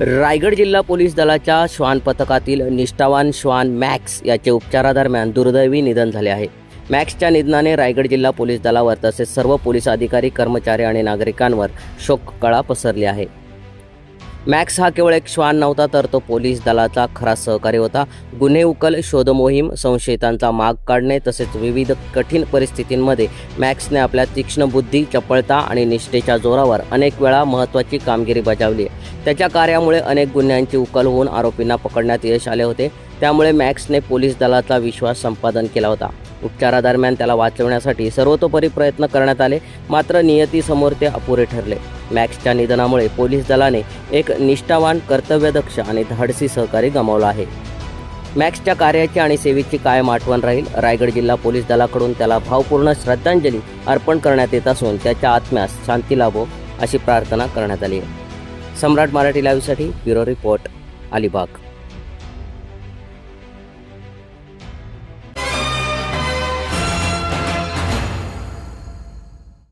रायगड जिल्हा पोलीस दलाच्या श्वान पथकातील निष्ठावान श्वान मॅक्स याचे उपचारादरम्यान दुर्दैवी निधन झाले आहे. मॅक्सच्या निधनाने रायगड जिल्हा पोलीस दलावर तसेच सर्व पोलीस अधिकारी कर्मचारी आणि नागरिकांवर शोककळा पसरली आहे. मॅक्स हा केवळ एक श्वान नव्हता तर तो पोलीस दलाचा खरा सहकारी होता. गुन्हे उकल शोधमोहीम संशयितांचा माग काढणे तसेच विविध कठीण परिस्थितींमध्ये मॅक्सने आपल्या तीक्ष्ण बुद्धी चपळता आणि निष्ठेच्या जोरावर अनेक वेळा महत्त्वाची कामगिरी बजावली त्याच्या कार्यामुळे अनेक गुन्ह्यांची उकल होऊन आरोपींना पकडण्यात यश आले होते. त्यामुळे मॅक्सने पोलीस दलाचा विश्वास संपादन केला होता. उपचारादरम्यान त्याला वाचवण्यासाठी सर्वतोपरी प्रयत्न करण्यात आले मात्र नियतीसमोर ते अपुरे ठरले. मॅक्सच्या निधनामुळे पोलीस दलाने एक निष्ठावान कर्तव्यदक्ष आणि धाडसी सहकारी गमावला आहे. मॅक्सच्या कार्याची आणि सेवेची कायम आठवण राहील. रायगड जिल्हा पोलीस दलाकडून त्याला भावपूर्ण श्रद्धांजली अर्पण करण्यात येत असून त्याच्या आत्म्यास शांती लाभो अशी प्रार्थना करण्यात आली आहे. सम्राट मराठी लाईव्हसाठी ब्युरो रिपोर्ट अलिबाग.